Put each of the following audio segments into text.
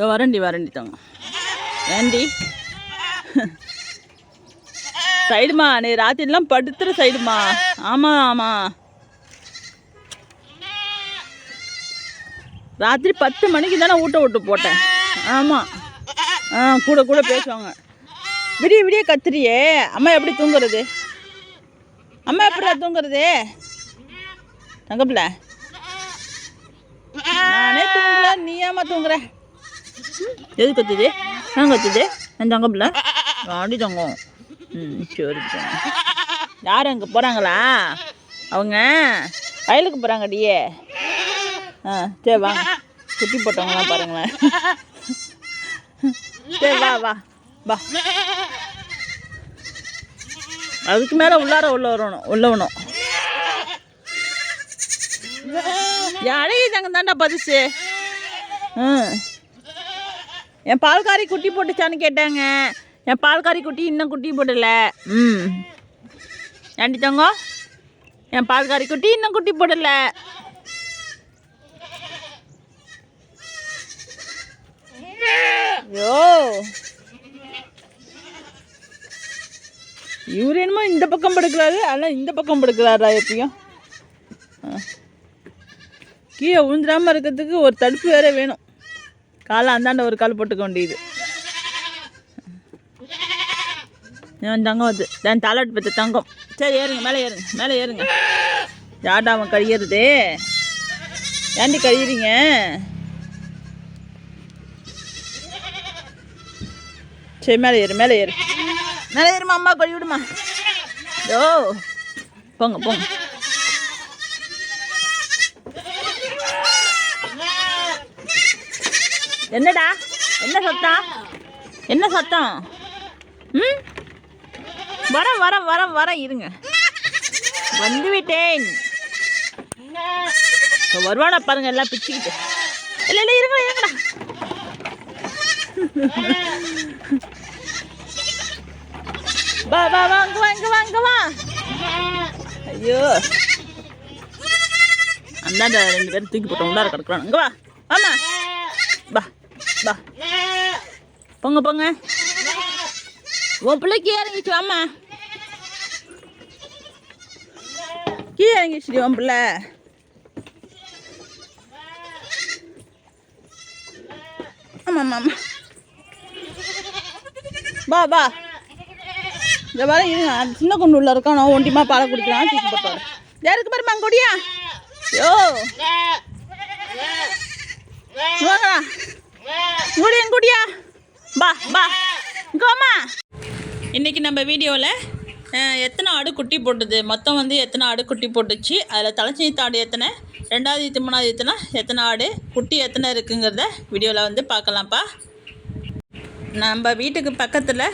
இதோ வரண்டி வரண்டி தாங்க ஏண்டி? சைடுமா நீ ராத்திரிலாம் படுத்துற சைடுமா. ஆமாம் ஆமாம் ராத்திரி பத்து மணிக்கு தானே ஊட்ட விட்டு போட்டேன். ஆமாம் ஆ கூட கூட பேசுவாங்க. விடிய விடிய கத்துறியே. அம்மா எப்படி தூங்குறது? அம்மா எப்படிடா தூங்குறது? தங்கப்பில்ல நானே தூங்கல நீ ஏமா தூங்குற? எது கத்துது? நான் கத்துது? என் தங்கப்பில்ல ஆடி தங்கம். ம் சரி யார் அங்கே போகிறாங்களா அவங்க? வயலுக்கு போகிறாங்க டியே ஆ சரி வாங்க குட்டி போட்டவங்களாம் பாருங்களேன். சரி வா வா. வா. அதுக்கு மேலே உள்ளார உள்ள வரணும் உள்ள வரணும். என் அழகி தங்க தாண்டா பரிசு? ம். என் பால்காரி குட்டி போட்டுச்சான்னு கேட்டாங்க. என் பால்காரி குட்டி இன்னும் குட்டி போடல. ம். ஏண்டி என் பால்காரி குட்டி இன்னும் குட்டி போடல. ஐயோ. இவர் என்னமோ இந்த பக்கம் படுக்கிறாரு ஆனால் இந்த பக்கம் படுக்கிறாரா எப்பயும் கீழே விழுந்துடாம இருக்கிறதுக்கு ஒரு தடுப்பு வேற வேணும். காலை அந்தாண்ட ஒரு கால் போட்டுக்க வேண்டியது. என் தங்கம் வந்து என் தாலாட்டு பத்து தங்கம். சரி ஏறுங்க மேலே ஏறுங்க மேலே ஏறுங்க. யார்டா அவன் கழியறது ஏண்டி கழியிறீங்க சரி மேலே ஏறு மேலே ஏறு. மேலே ஏறுமா அம்மா கழிவிடுமா ஓ போங்க போங்க. என்னடா? என்ன சத்தம்? என்ன சத்தம்? ம்? வரேன் வரேன் வரேன் வரேன் இருங்க. வந்து விட்டேன் வருவானா பாருங்க எல்லாம் பிச்சுக்கிட்டு. இல்லை இல்லை இருங்கடா இருங்கடா. வா வா வா அங்கே வா இங்க வா இங்க வா. ஐயோ. அந்தாண்ட ரெண்டு பேரும் தூக்கி போட்டு உள்ளார கிடக்குறான் இங்க வா ஆமாம் வா. வா போங்க போங்க உன் பிள்ளைக்கு இறங்கிச்சு வாமா கீழே இறங்கிச்சு உன் பிள்ளை ஆமாம் ஆமாம் ஆமாம் வா வா இந்த வர இருங்க அந்த சின்ன குண்டு உள்ள இருக்கான் நான் ஒண்டிமா பாலை குடிக்கிறான் தூக்கி போட்டாரு யாருக்கு பாருமா கொடியா யோ வாங்கடா குடியா குடியா பா. பா கோமா இன்னைக்கு நம்ம வீடியோவில் எத்தனை ஆடு குட்டி போட்டுது? மொத்தம் வந்து எத்தனை ஆடு குட்டி போட்டுச்சு? அதில் தலைச்சீத்த ஆடு எத்தனை? ரெண்டாவது ஈத்து மூணாவது ஈத்துனா எத்தனை ஆடு? குட்டி எத்தனை இருக்குங்கிறத வீடியோவில் வந்து பார்க்கலாம்ப்பா. நம்ம வீட்டுக்கு பக்கத்தில்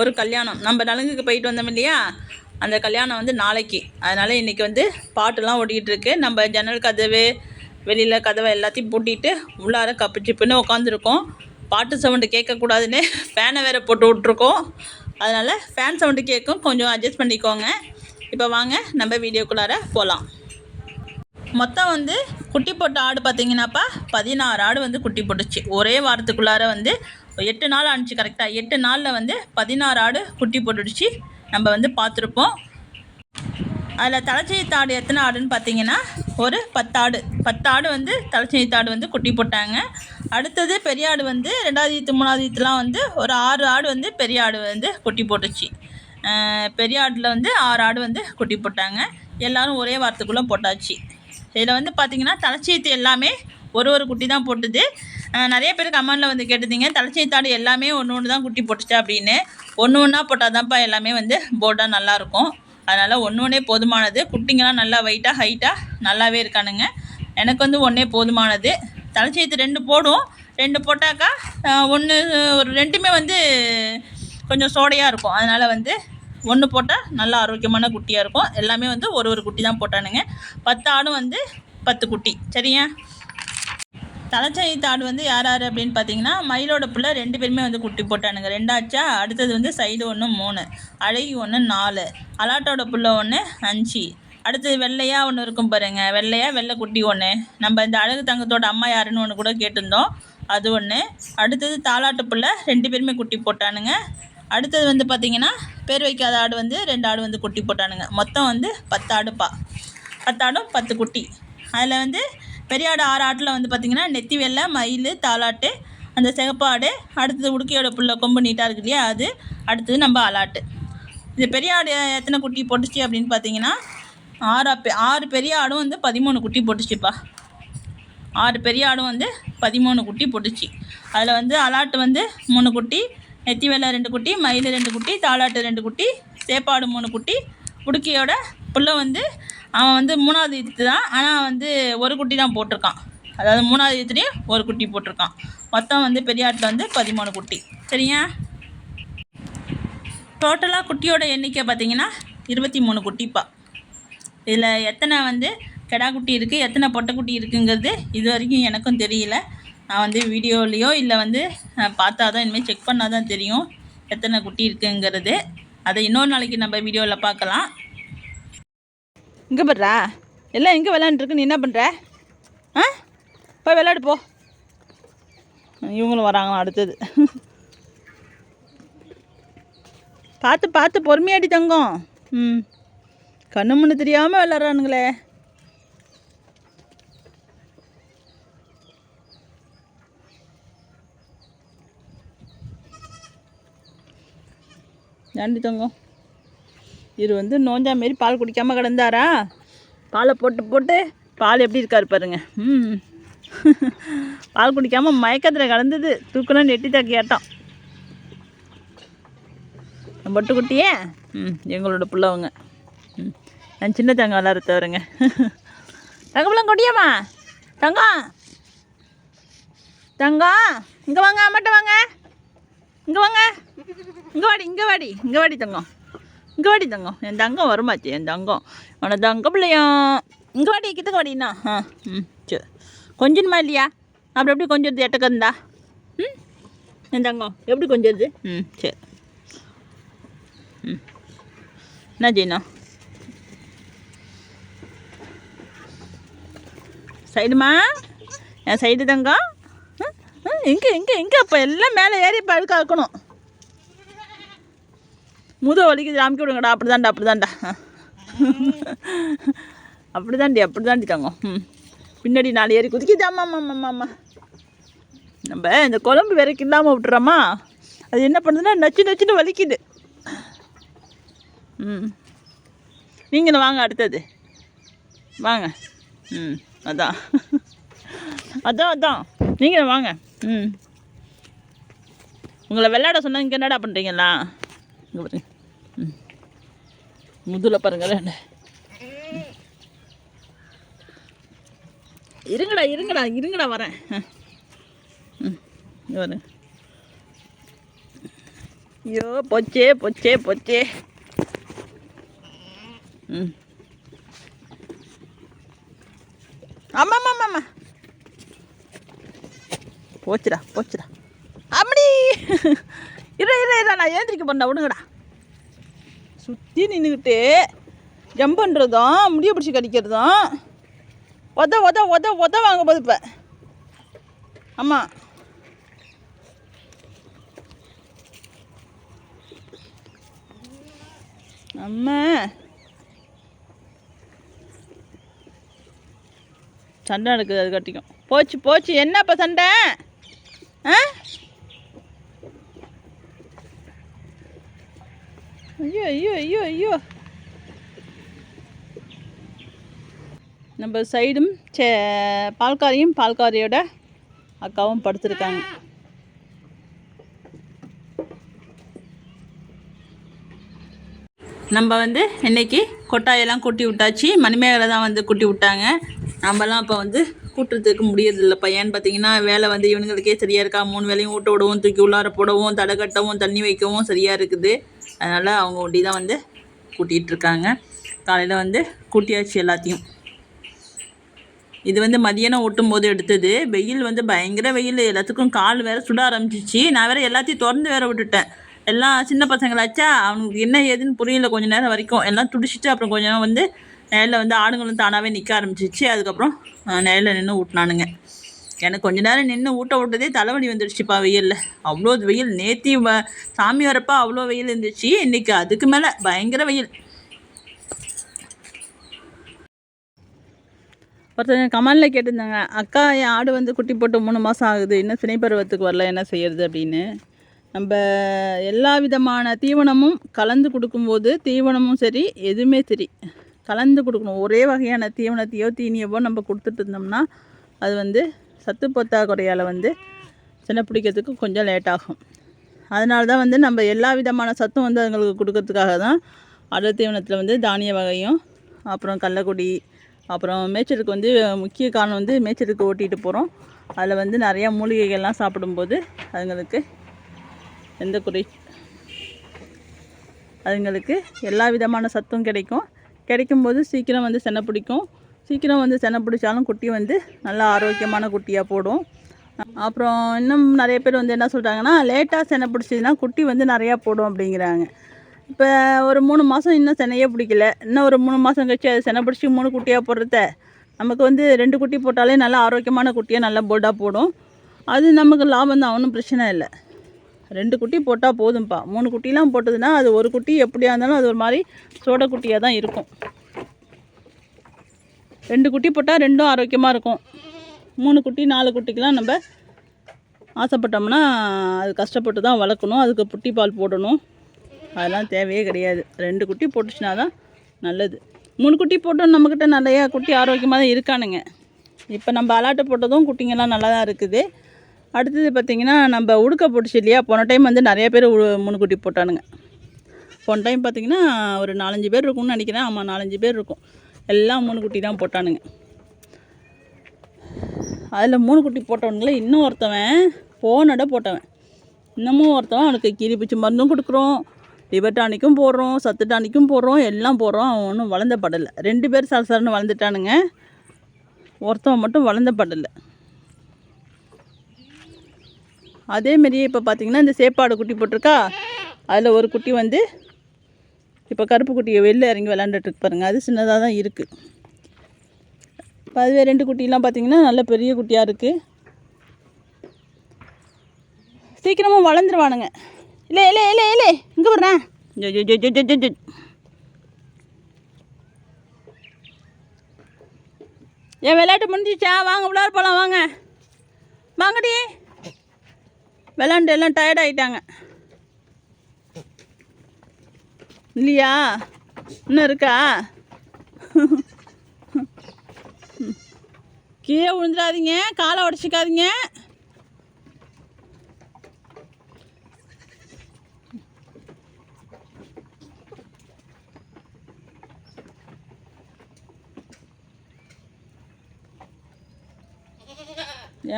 ஒரு கல்யாணம். நம்ம நலுங்குக்கு போயிட்டு வந்தோம் இல்லையா? அந்த கல்யாணம் வந்து நாளைக்கு. அதனால் இன்றைக்கி வந்து பாட்டுலாம் ஓடிக்கிட்டு இருக்கு. நம்ம ஜன்னல் கதவு வெளியில் கதவை எல்லாத்தையும் பூட்டிட்டு உள்ளார கப்பு சிப்புன்னு உட்காந்துருக்கோம் பாட்டு சவுண்டு கேட்கக்கூடாதுன்னு ஃபேனை வேறு போட்டு விட்ருக்கோம் அதனால் ஃபேன் சவுண்டு கேட்கும். கொஞ்சம் அட்ஜஸ்ட் பண்ணிக்கோங்க. இப்போ வாங்க நம்ம வீடியோக்குள்ளார போகலாம் மொத்தம் வந்து குட்டி போட்ட ஆடு பார்த்தீங்கன்னாப்பா பதினாறு ஆடு வந்து குட்டி போட்டுச்சு. ஒரே வாரத்துக்குள்ளார வந்து எட்டு நாள் ஆணுச்சு கரெக்டாக எட்டு நாளில் வந்து பதினாறு ஆடு குட்டி போட்டுடுச்சு. நம்ம வந்து பார்த்துருப்போம் அதில் தலைச்சி தாடு எத்தனை ஆடுன்னு பார்த்தீங்கன்னா ஒரு பத்தாடு. பத்தாடு வந்து தலைச்சனி தாடு வந்து குட்டி போட்டாங்க. அடுத்தது பெரிய ஆடு வந்து ரெண்டாவது ஈத்து மூணாவது ஈத்துலாம் வந்து ஒரு ஆறு ஆடு வந்து பெரிய ஆடு வந்து குட்டி போட்டுச்சு. பெரிய ஆட்டில் வந்து ஆறு ஆடு வந்து குட்டி போட்டாங்க. எல்லோரும் ஒரே வாரத்துக்குள்ளே போட்டாச்சு. இதில் வந்து பார்த்தீங்கன்னா தலைச்சீத்து எல்லாமே ஒரு ஒரு குட்டி தான் போட்டுது. நிறைய பேர் கமெண்டில் வந்து கேட்டிருந்தீங்க தலைச்சீத்தாடு எல்லாமே ஒன்று ஒன்று தான் குட்டி போட்டுச்சு அப்படின்னு. ஒன்று ஒன்றா போட்டால் தான்ப்பா எல்லாமே வந்து போர்டாக நல்லாயிருக்கும் அதனால் ஒன்று ஒன்றே போதுமானது. குட்டிங்கெல்லாம் நல்லா வெயிட்டாக ஹைட்டாக நல்லாவே இருக்கானுங்க. எனக்கு வந்து ஒன்றே போதுமானது. தலைச்சேத்து ரெண்டு போடும். ரெண்டு போட்டாக்கா ஒன்று ஒரு ரெண்டுமே வந்து கொஞ்சம் சோடையாக இருக்கும். அதனால் வந்து ஒன்று போட்டால் நல்லா ஆரோக்கியமான குட்டியாக இருக்கும். எல்லாமே வந்து ஒரு ஒரு குட்டி தான் போட்டானுங்க. பத்து ஆடும் வந்து பத்து குட்டி. சரியா? தலைச்செய்த்து தாடு வந்து யார் யார் அப்படின்னு பார்த்தீங்கன்னா மயிலோட பிள்ளை ரெண்டு பேருமே வந்து குட்டி போட்டானுங்க. ரெண்டாச்சா அடுத்தது வந்து சைடு ஒன்று மூணு அழகி ஒன்று நாலு அலாட்டோட புள்ள ஒன்று அஞ்சு. அடுத்தது வெள்ளையாக ஒன்று இருக்கும் பாருங்க. வெள்ளையாக வெள்ளை குட்டி ஒன்று நம்ம இந்த அழகு தங்கத்தோட அம்மா யாருன்னு ஒன்று கூட கேட்டிருந்தோம். அது ஒன்று அடுத்தது தாலாட்டு பிள்ளை ரெண்டு பேருமே குட்டி போட்டானுங்க. அடுத்தது வந்து பார்த்திங்கன்னா பேர் வைக்காத ஆடு வந்து ரெண்டு ஆடு வந்து குட்டி போட்டானுங்க. மொத்தம் வந்து பத்து ஆடுப்பா பத்து ஆடும் பத்து குட்டி. அதில் வந்து பெரியாடு ஆறு ஆட்டில் வந்து பார்த்திங்கன்னா நெத்தி வெள்ளை மயில் தாலாட்டு அந்த சிகப்பாடு அடுத்தது உடுக்கையோட புள்ள கொம்பு நீட்டாக இருக்கு இல்லையா அது. அடுத்தது நம்ம அலாட்டு இந்த பெரிய ஆடு எத்தனை குட்டி போட்டுச்சு அப்படின்னு பார்த்தீங்கன்னா ஆறா பெ ஆறு பெரிய ஆடும் வந்து பதிமூணு குட்டி போட்டுச்சுப்பா. ஆறு பெரிய ஆடும் வந்து பதிமூணு குட்டி போட்டுச்சு. அதில் வந்து அலாட்டு வந்து மூணு குட்டி நெத்தி வெள்ளை ரெண்டு குட்டி மயில் ரெண்டு குட்டி தாலாட்டு ரெண்டு குட்டி சேப்பாடு மூணு குட்டி உடுக்கையோட புள்ள வந்து அவன் வந்து மூணாவது ஈத்து தான். ஆனால் வந்து ஒரு குட்டி தான் போட்டிருக்கான். அதாவது மூணாவது ஈத்துலேயும் ஒரு குட்டி போட்டிருக்கான். மொத்தம் வந்து பெரிய ஆட்டில் வந்து பதிமூணு குட்டி. சரியா? டோட்டலாக குட்டியோட எண்ணிக்கை பார்த்தீங்கன்னா இருபத்தி மூணு குட்டிப்பா. இதில் எத்தனை வந்து கெடா குட்டி இருக்குது எத்தனை பொட்டைக்குட்டி இருக்குங்கிறது இது வரைக்கும் எனக்கும் தெரியல. நான் வந்து வீடியோலேயோ இல்லை வந்து பார்த்தா தான் இனிமேல் செக் பண்ணால் தான் தெரியும் எத்தனை குட்டி இருக்குங்கிறது. அதை இன்னொரு நாளைக்கு நம்ம வீடியோவில் பார்க்கலாம். இங்கே படுறா எல்லாம் எங்கே விளாண்டுருக்கு நீ என்ன பண்ணுற ஆ? போய் விளையாடு போ. இவங்களும் வராங்களாம் அடுத்தது. பார்த்து பார்த்து பொறுமையாடி தங்கம். ம். கண்ணு முன்னு தெரியாமல் விளாட்றானுங்களே ஏண்டி தங்கம். இது வந்து நோஞ்சா மாரி பால் குடிக்காமல் கிடந்தாரா? பாலை போட்டு போட்டு பால் எப்படி இருக்காரு பாருங்க. ம் பால் குடிக்காமல் மயக்கத்தில் கலந்தது. தூக்கணும் நெட்டி தான் கேட்டோம் பொட்டு குட்டியே ம் எங்களோட பிள்ளவங்க. ம் நான் சின்ன தங்கம் விளாட தவறுங்க தங்கப்பிள்ளம் கொடியாம்மா தங்கம். தங்கம். இங்கே வாங்க அம்மாட்ட வாங்க. இங்கே வாங்க. இங்கே வாடி இங்கே வாடி இங்கே வாடி தங்கம். இங்கே வாடி தங்கம். என் தங்கம் வருமாச்சு என் தங்கம். உன தங்க பிள்ளையா இங்கே வாடி கிட்ட வாடிண்ணா ஆ ம் சரி கொஞ்சமா இல்லையா? அப்புறம் எப்படி கொஞ்சம் எட்டக்கு இருந்தா ம்? என் தங்கம் எப்படி கொஞ்சது ம் சரி ம். என்ன செய்யணும் சைடுமா என் சைடு தங்கம். இங்கே இங்கே இங்கே. அப்போ எல்லாம் மேலே ஏறி பழுக்க வைக்கணும் முத வலிக்குது அமுக்கி விடுங்கடா அப்படி தாண்டா அப்படி தாண்டா அப்படி தாண்டி அப்படி தாண்டி தாங்க ம். பின்னாடி நாலு ஏறி குதிக்குது. ஆமாம் ஆமாம் ஆமாம் ஆமாம் நம்ம இந்த குழம்பு விறகு இல்லாமல் விட்டுறோமா? அது என்ன பண்ணுதுன்னா நச்சு நச்சுன்னு வலிக்குது. ம். நீங்களும் வாங்க அடுத்தது. வாங்க. ம் அதான். அதான் அதான். நீங்களும் வாங்க. ம். உங்களை விளையாட சொன்னால் இங்கே என்னடா பண்ணுறீங்களா இங்கே பாருங்க. முதுல பாருங்களேன் இருங்கடா இருங்கடா இருங்கடா வரேன். வரேன் ம் ஐயோ போச்சே போச்சே போச்சே. ம். ஆமாம் ஆமாம் ஆமாம் போச்சுடா போச்சுடா. அப்படி இரு இரு இரு நான் ஏந்திரிக்க பண்ண விடுங்கடா சுற்றி நின்றுக்கிட்டு ஜம்ப் பண்ணுறதும் முடிய பிடிச்சி கடிக்கிறதும் உத உத உத உத வாங்க போது இப்போ. ஆமாம் அம்மா சண்டை நடக்குது அது கட்டிக்கும். போச்சு போச்சு. என்னப்பா சண்டை? ஆ? ஐயோ ஐயோ ஐயோ ஐயோ. நம்ம சைடும் சே பால்காரியும் பால்காரியோட அக்காவும் படுத்திருக்காங்க. நம்ம வந்து இன்னைக்கு கொட்டாயெல்லாம் கூட்டி விட்டாச்சு. மணிமேகலை தான் வந்து கூட்டி விட்டாங்க. நம்மலாம் இப்போ வந்து கூட்டுறதுக்கு முடியறதில்லை. பையன் பார்த்தீங்கன்னா வேலை வந்து இவனுங்களுக்கே சரியாக இருக்கா? மூணு வேலையும் ஊட்ட விடவும் தூக்கி உள்ளார போடவும் தடை கட்டவும் தண்ணி வைக்கவும் சரியாக இருக்குது. அதனால் அவங்க ஒண்டி தான் வந்து கூட்டிகிட்டு இருக்காங்க காலையில் வந்து கூட்டியாச்சு எல்லாத்தையும். இது வந்து மதியானம் ஓட்டும் போது எடுத்தது. வெயில் வந்து பயங்கர வெயில். எல்லாத்துக்கும் கால் வேறு சுட ஆரம்பிச்சிச்சு. நான் வேறு எல்லாத்தையும் திறந்து வேற விட்டுட்டேன். எல்லாம் சின்ன பசங்களாச்சா? அவனுக்கு என்ன ஏதுன்னு புரியல கொஞ்ச நேரம் வரைக்கும். எல்லாம் துடிச்சிட்டு அப்புறம் கொஞ்ச நேரம் வந்து நேரில் வந்து ஆடுங்களும் தானாகவே நிற்க ஆரம்பிச்சிச்சு. அதுக்கப்புறம் நேரில் நின்று ஊட்டினானுங்க. எனக்கு கொஞ்ச நேரம் நின்று ஊட்ட விட்டதே தலைவலி வந்துடுச்சுப்பா வெயிலில். அவ்வளோ வெயில். நேத்தி வ சாமி வரப்போ அவ்வளோ வெயில் இருந்துச்சு. இன்னைக்கு அதுக்கு மேலே பயங்கர வெயில். ஒருத்தங்க கமலில் கேட்டிருந்தாங்க அக்கா என் ஆடு வந்து குட்டி போட்டு மூணு மாதம் ஆகுது. இன்னும் சினைப்பருவத்துக்கு வரல. என்ன செய்யறது? அப்படின்னு. நம்ம எல்லா விதமான தீவனமும் கலந்து கொடுக்கும்போது தீவனமும் சரி எதுவுமே சரி. கலந்து கொடுக்கணும். ஒரே வகையான தீவனத்தையோ தீனியவோ நம்ம கொடுத்துட்டு இருந்தோம்னா அது வந்து சத்து பற்றாக்குறையால் வந்து சின்ன பிடிக்கிறதுக்கு கொஞ்சம் லேட் ஆகும். அதனால தான் வந்து நம்ம எல்லா விதமான சத்தும் வந்து அதுங்களுக்கு கொடுக்கறதுக்காக தான் அடர் தீவனத்தில் வந்து தானிய வகையும் அப்புறம் கள்ளக்குடி அப்புறம் மேய்ச்சலுக்கு வந்து முக்கிய காரணம் வந்து மேய்ச்சலுக்கு ஓட்டிகிட்டு போகிறோம் அதில் வந்து நிறையா மூலிகைகள்லாம் சாப்பிடும்போது அதுங்களுக்கு எந்த குறை அதுங்களுக்கு எல்லா விதமான சத்தும் கிடைக்கும். கிடைக்கும்போது சீக்கிரம் வந்து செனை பிடிக்கும். சீக்கிரம் வந்து செனை பிடிச்சாலும் குட்டி வந்து நல்லா ஆரோக்கியமான குட்டியாக போடும். அப்புறம் இன்னும் நிறைய பேர் வந்து என்ன சொல்கிறாங்கன்னா லேட்டாக செனை பிடிச்சதுன்னா குட்டி வந்து நிறையா போடும் அப்படிங்கிறாங்க. இப்போ ஒரு மூணு மாதம் இன்னும் செனையே பிடிக்கல. இன்னும் ஒரு மூணு மாதம் கழிச்சு அது செனை பிடிச்சி மூணு குட்டியாக போடுறத நமக்கு வந்து ரெண்டு குட்டி போட்டாலே நல்லா ஆரோக்கியமான குட்டியாக நல்லா போல்டாக போடும். அது நமக்கு லாபம் தான் ஒன்றும் பிரச்சனை இல்லை. ரெண்டு குட்டி போட்டால் போதும்ப்பா மூணு குட்டிலாம் போட்டதுன்னா அது ஒரு குட்டி எப்படியா இருந்தாலும் அது ஒரு மாதிரி சோட குட்டியாக தான் இருக்கும். ரெண்டு குட்டி போட்டால் ரெண்டும் ஆரோக்கியமாக இருக்கும். மூணு குட்டி நாலு குட்டிக்கெலாம் நம்ம ஆசைப்பட்டோம்னா அது கஷ்டப்பட்டு தான் வளர்க்கணும். அதுக்கு புட்டி பால் போடணும். அதெல்லாம் தேவையே கிடையாது. ரெண்டு குட்டி போட்டுச்சுனா தான் நல்லது. மூணு குட்டி போட்டோம் நம்மக்கிட்ட நிறையா குட்டி ஆரோக்கியமாக தான் இருக்கானுங்க. இப்போ நம்ம அலாட்டை போட்டதும் குட்டிங்கெல்லாம் நல்லா தான் இருக்குது. அடுத்தது பார்த்திங்கன்னா நம்ம உடுக்க போட்டுச்சு இல்லையா? போன டைம் வந்து நிறைய பேர் உ- மூணு குட்டி போட்டானுங்க. போன டைம் பார்த்திங்கன்னா ஒரு நாலஞ்சு பேர் இருக்கும்னு நினைக்கிறேன். ஆமாம் நாலஞ்சு பேர் இருக்கும். எல்லாம் மூணு குட்டி தான் போட்டானுங்க. அதில் மூணு குட்டி போட்டவனுங்களே இன்னும் ஒருத்தவன் போனடை போட்டவன். இன்னமும் ஒருத்தவன் அவனுக்கு கீரி பிச்சு மருந்தும் கொடுக்குறோம் லிபர்டானிக்கும் போடுறோம் சத்துட்டானிக்கும் போடுறோம் எல்லாம் போடுறோம். அவன் ஒன்றும் வளர்ந்த படலை. ரெண்டு பேர் சரசரன்னு வளர்ந்துட்டானுங்க. ஒருத்தவன் மட்டும் வளர்ந்த படலை. அதேமாரியே இப்போ பார்த்தீங்கன்னா இந்த சேப்பாடு குட்டி போட்டிருக்கா? அதில் ஒரு குட்டி வந்து இப்போ கருப்பு குட்டியை வெளில இறங்கி விளாண்டுட்டு பாருங்கள் அது சின்னதாக தான் இருக்குது இப்போ அதுவே ரெண்டு குட்டிலாம் பார்த்தீங்கன்னா நல்ல பெரிய குட்டியாக இருக்குது சீக்கிரமாக வளர்ந்துருவானுங்க. இல்லை இல்லை இல்லை இல்லை இங்கே வர்றேன் ஜோ ஜோ ஜோ. என் விளையாட்டு முடிஞ்சிச்சா? வாங்க உள்ளார போகலாம் வாங்க. வாங்கடி. விளாண்டு எல்லாம் டயர்ட் இல்லையா? இன்னும் இருக்கா? கீழே விழுந்துடாதீங்க காலை உடச்சிக்காதீங்க.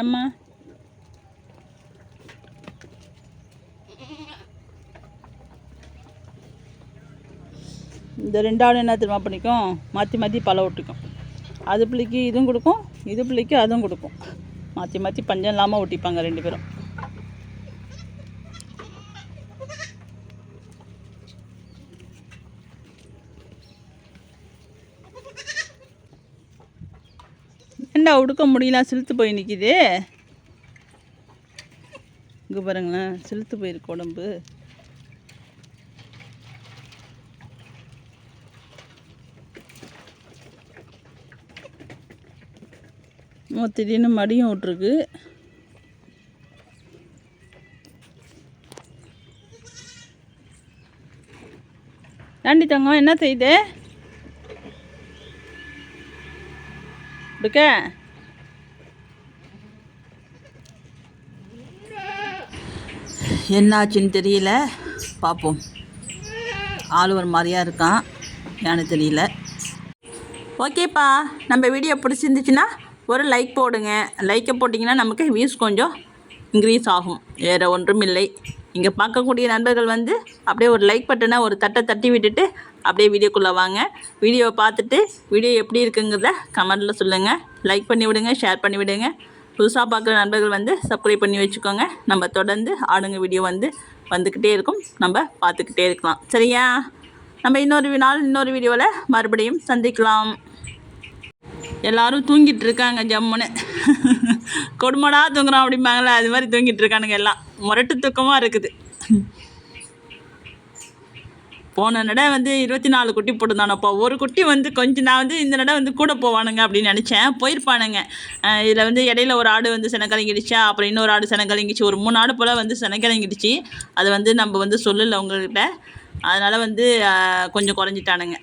ஏம்மா? இந்த ரெண்டாவது என்ன தெரியுமா பண்ணிக்கும்? மாற்றி மாற்றி பழம் ஒட்டிக்கும் அது பிள்ளைக்கு இதுவும் கொடுக்கும் இது பிள்ளைக்கு அதுவும் கொடுக்கும். மாற்றி மாற்றி பஞ்சம் இல்லாமல் ஒட்டிப்பாங்க ரெண்டு பேரும். ஏண்டா உடுக்க முடியல? சிலுத்து போய் நிற்கிது இங்கே பாருங்களேன் சிலுத்து போயிருக்கு உடம்பு. திடீர்னு மடியும் விட்ருக்கு ஏண்டி தங்கம் என்ன செய்யுது இருக்க என்னாச்சுன்னு தெரியல. பார்ப்போம் ஆள் ஒரு மாதிரியா இருக்கான். ஏன்னு தெரியல. ஓகேப்பா. நம்ம வீடியோ பிடிச்சிருந்துச்சுன்னா ஒரு லைக் போடுங்க. லைக்கை போட்டிங்கன்னா நமக்கு வியூஸ் கொஞ்சம் இன்க்ரீஸ் ஆகும். வேறு ஒன்றும் இல்லை. இங்கே பார்க்கக்கூடிய நண்பர்கள் வந்து அப்படியே ஒரு லைக் பட்டனை ஒரு தட்டை தட்டி விட்டுட்டு அப்படியே வீடியோக்குள்ளே வாங்க. வீடியோவை பார்த்துட்டு வீடியோ எப்படி இருக்குங்கிறத கமெண்டில் சொல்லுங்கள் லைக் பண்ணி விடுங்க ஷேர் பண்ணி விடுங்க. புதுசாக பார்க்குற நண்பர்கள் வந்து சப்ஸ்கிரைப் பண்ணி வச்சுக்கோங்க. நம்ம தொடர்ந்து ஆடுங்க வீடியோ வந்து வந்துக்கிட்டே இருக்கும். நம்ம பார்த்துக்கிட்டே இருக்கலாம். சரியா? நம்ம இன்னொரு நாள் இன்னொரு வீடியோவில் மறுபடியும் சந்திக்கலாம். எல்லாரும் தூங்கிட்டு இருக்காங்க ஜம்முன்னு. கொடுமடா தூங்குறோம் அப்படிம்பாங்களே அது மாதிரி தூங்கிட்டு இருக்கானுங்க எல்லாம். முரட்டு தூக்கமாக இருக்குது. போன நடை வந்து இருபத்தி நாலு குட்டி போட்டுருந்தானப்பா. ஒரு குட்டி வந்து கொஞ்சம் நான் வந்து இந்த நடை வந்து கூட போவானுங்க அப்படின்னு நினச்சேன். போயிருப்பானுங்க. இதில் வந்து இடையில ஒரு ஆடு வந்து செனக்கலங்கிடுச்சா அப்புறம் இன்னொரு ஆடு செனக்கலங்கிடுச்சு ஒரு மூணு ஆடு போல் வந்து செனக்கலங்கிடுச்சு அது வந்து நம்ம வந்து சொல்லலை உங்கள்கிட்ட அதனால் வந்து கொஞ்சம் குறைஞ்சிட்டானுங்க.